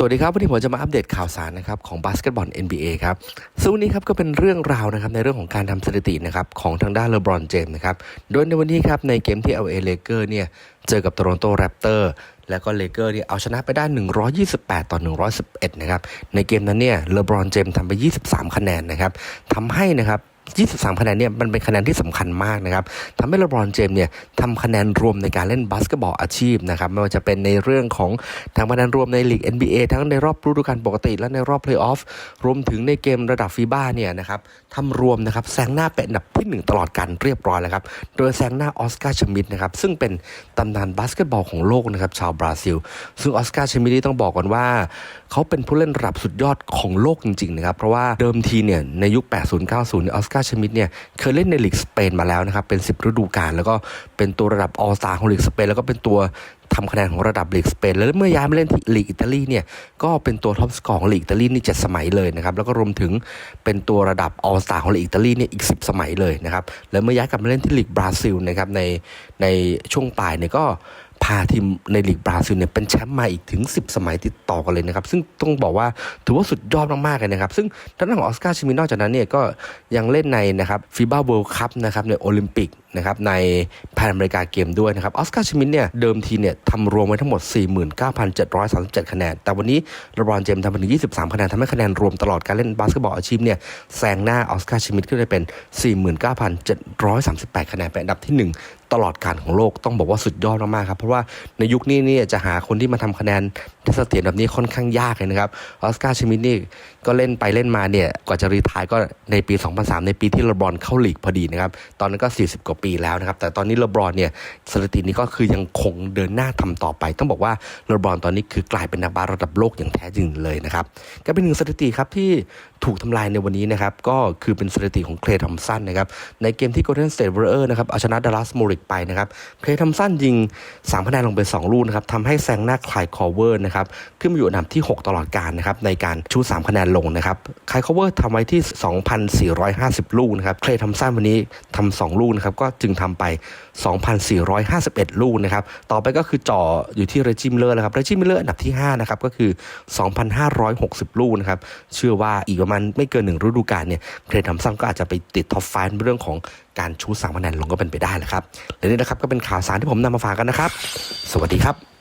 สวัสดีครับ วันนี้ผมจะมาอัปเดตข่าวสารนะครับของบาสเกตบอล NBA ครับซึ่งวันนี้ครับก็เป็นเรื่องราวนะครับในเรื่องของการทำสถิตินะครับของทางด้านเลบรอนเจมส์นะครับโดยในวันนี้ครับในเกมที่ LA Lakers เนี่ยเจอกับโตรอนโตแรปเตอร์แล้วก็เลเกอร์เนี่ยเอาชนะไปได้ 128 ต่อ 111 นะครับ ในเกมนั้นเนี่ยเลบรอนเจมส์ทำไป 23 คะแนนนะครับทำให้นะครับ 23 คะแนนเนี่ยมันเป็นคะแนนที่สำคัญมากนะครับทำให้เลบรอนเจมส์เนี่ยทำคะแนนรวมในการเล่นบาสเกตบอลอาชีพนะครับไม่ว่าจะเป็นในเรื่องของทำคะแนนรวมในลีก NBA ทั้งในรอบฤดูกาลปกติ และในรอบเพลย์ออฟรวมถึงในเกมระดับฟีบ้าเนี่ยนะครับทำรวมนะครับแซงหน้าเป็นอันดับที่ 1 ตลอดการเรียบร้อยแล้วครับโดยแซงหน้าออสการ์ชมิดนะครับซึ่งเป็นตำนานบาสเกตบอลของโลกนะครับชาวบราซิล ซึ่งออสการ์ชมิดนี่ต้องบอกก่อนว่า เขาเป็นผู้เล่นระดับสุดยอดของโลกจริงๆนะครับเพราะว่าเดิมทีเนี่ยในยุค 80-90เนี่ยออสการชมิดเนี่ยเคยเล่นในลีกสเปนมาแล้วนะครับเป็น 10 ฤดูกาลแล้วก็เป็นตัวระดับออสตาของลีกสเปนแล้วก็เป็นตัวทำคะแนนของระดับลีกสเปนแล้วเมื่อย้ายมาเล่นที่ลีกอิตาลีเนี่ยก็เป็นตัวท็อปสกอร์ของลีกอิตาลีนี่เจ็ดสมัยเลยนะครับแล้วก็รวมถึงเป็นตัวระดับออสตาของลีกอิตาลีเนี่ยอีก 10 สมัยเลยนะครับแล้วเมื่อย้ายกลับมาเล่นที่ลีกบราซิลนะครับในในช่วงปลายเนี่ยก็าทีมในลีกบราซิลเนี่ยเป็นแชมป์มาอีกถึง 10 สมัยติดต่อกันเลยนะครับ ซึ่งต้องบอกว่าถือว่าสุดยอดมากๆเลยนะครับ ซึ่งทางด้านของออสการ์ชิมินนอกจากนั้นเนี่ยก็ยังเล่นในนะครับฟีบ้าเวิลด์คัพนะครับในโอลิมปิกนะครับในแพนอเมริกาเกมด้วยนะครับออสการ์ชิมินเนี่ยเดิมทีเนี่ยทำรวมไว้ทั้งหมด 49,737 คะแนน แต่วันนี้เลบรอนเจมส์ทำไปถึง 23 คะแนนทำให้คะแนนรวมตลอดการเล่นบาสเกตบอลอาชีพเนี่ยแซงหน้าออสการ์ชิมินขึ้นไปเป็น 49,738 คะแนนเป็นอันดับที่ 1 ตลอดการของโลกต้องบอกว่าสุดยอดมากๆครับเพราะว่าในยุคนี้เนี่ยจะหาคนที่มาทำคะแนนได้เสถียรแบบนี้ค่อนข้างยากเลยนะครับออสการ์ชิมินนี่ก็เล่นไปเล่นมาเนี่ยกว่าจะรีทายก็ในปี 2003 ในปีที่เลบรอนเข้าลีกพอดีนะครับตอนนั้นก็ 40กว่าปีแล้วนะครับ แต่ตอนนี้เลบรอนเนี่ยสถิตินี้ก็คือยังคงเดินหน้าทำต่อไป ต้องบอกว่าเลบรอนตอนนี้คือกลายเป็นนักบาสระดับโลกอย่างแท้จริงเลยนะครับก็เป็นหนึ่งสถิติครับที่ถูกทำลายในวันนี้นะครับก็คือเป็นสถิติของเคลย์ทอมสันนะครับในเกมที่ Golden State Warrior นะครับเอาชนะดัลลัสโมริกไปนะครับเคลย์ทอมสันยิง3คะแนนลงไป 2 ลูกนะครับทำให้แซงหน้าคลายคอเวอร์นะครับขึ้นมาอยู่อันดับที่ 6 ตลอดการนะครับในการชู3คะแนนลงนะครับคลายคอเวอร์ทำไว้ที่ 2,450 ลูกนะครับเคลย์ทอมสันวันนี้ทำ2ลูกนะครับก็จึงทำไป 2,451 ลูกนะครับ ต่อไปก็คือจ่ออยู่ที่เรจิมเลอร์นะครับเรจิมเลอร์อันดับที่ 5 นะครับ ก็คือ 2,560 ลูกนะครับ เชื่อว่าอีกประมาณไม่เกินหนึ่งฤดูกาลเนี่ยเคลย์ทอมสันก็อาจจะไปติดท็อปไฟเรื่องของการชูสามคะแนนลงก็เป็นไปได้แหละครับและนี่นะครับก็เป็นข่าวสารที่ผมนำมาฝากกันนะครับ สวัสดีครับ